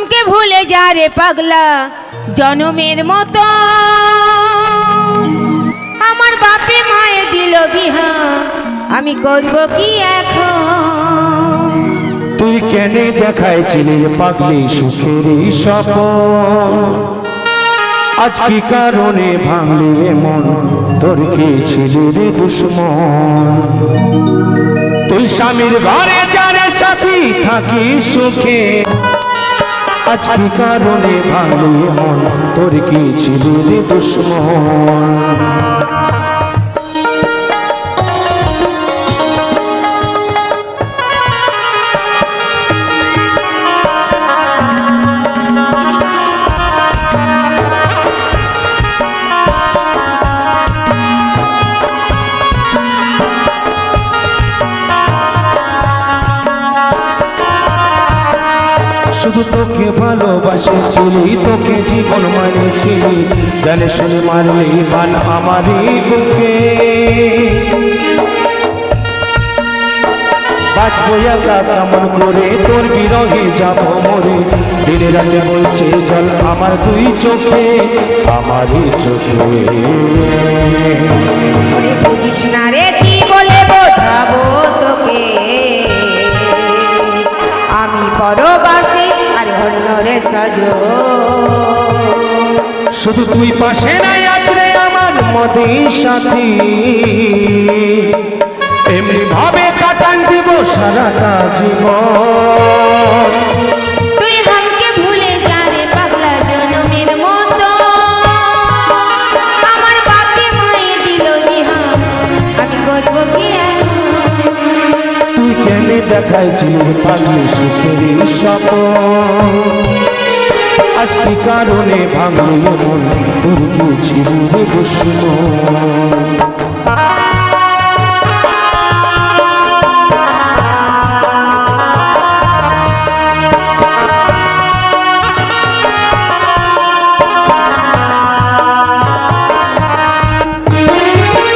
হামকে ভুলে যা রে পাগলা, জনমের মতো। আমার বাপে মায়ে দিল বিহা, আমি করব কি এখন? তুই কেনে দেখাইছিলি পাগলি সুখের স্বপ্ন? আজ কি কারণে ভাঙলি মন? তোর কি ছিলি রে দুশ্মন? তুই স্বামীর ঘরে যারে সাথী থাকি সুখে। আজ কি কারণে ভাঙলি মন তোর কি ছিল দুশ্মন? শুধু তোকে ভালোবাসেছিলি তোকে জীবন মানেছিলি জানে শুনে মারলি মান আমারই বুকে। বাঁচবো একা কেমন করে? তোর বিরহে যাব মরে। দিনে রাতে বলছে জল আমার দুই চোখে, আমারই চোখে। সজ। শুধু তুই পাশে নাই আছড়ে আমার মদের সাথী। এমনি ভাবে কাটান দিব সারাটা জীবন। তুই হামকে ভুলে যা রে পাগলা জনমের মতো। আমার বাপে মায়ে দিল বিহা আমি করব কি তুই কেনে দেখাইছিলি পাগলি সুখের স্বপন? আজ কি কারণে ভাঙলি মন? তোর দুশ্মন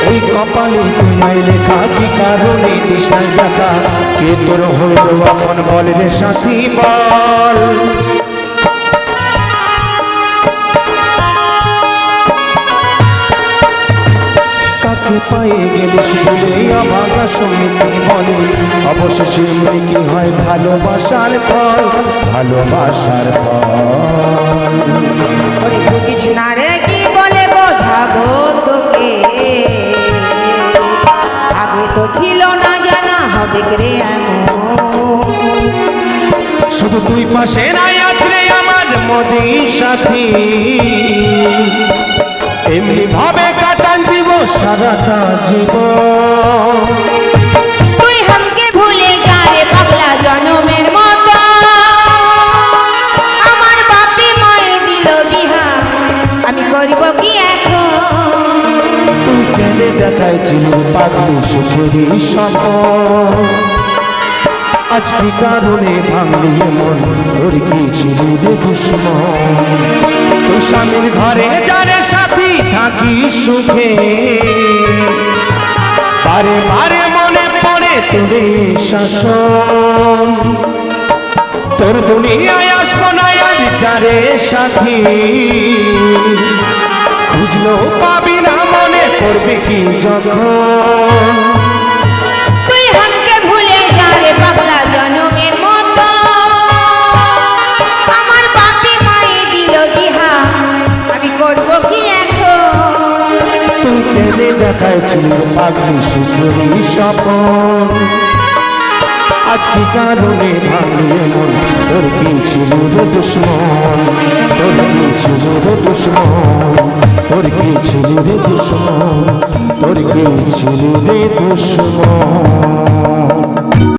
এই কপালে লেখা কি কারণে দেখা? কে তোর হইল আপন বল রে সাথী বল? পায়ে গেলে শুধু অভাগা সমিতি বলে। অবশেষে কি হয় ভালোবাসার ফল ভালোবাসার ফল। বুঝিস না রে কি বলে বোঝাবো তোকে? আগে তো ছিল না জানা হবে রে শুধু তুই পাশে নাই আছে আমার মোদি সাথী। এমনি ভাবে দিব সারাটা জীবন। তুই হামকে ভুলে পাগলা জনমের মতো। আমার বাপে মায়ে দিল বিহা। আমি করব কি এখন? তুই কেনে দেখাইছিল পাগলি সুখেরই সপন আজ কি কারণে ভাঙলি মন তোর কি ছিল স্বামীর ঘরে যারে সাথী থাকি সুখে। বারে বারে মনে পড়ে তোরে শাসন। তোর দুনিয়ায় আসব না আর যারে সাথী। খুঁজলো পাবি না মনে করবে কি যখন? কেনে দেখাইছিল ভাগ্নি সুখেরই সপন আজ কি কারণে ভাঙলি মন, তোর কি ছিল রে দুশ্মন? তোর কি ছিল রে দুশ্মন? তোর কি ছিল রে দুশ্মন? তোর কি ছিল রে দুশ্মন?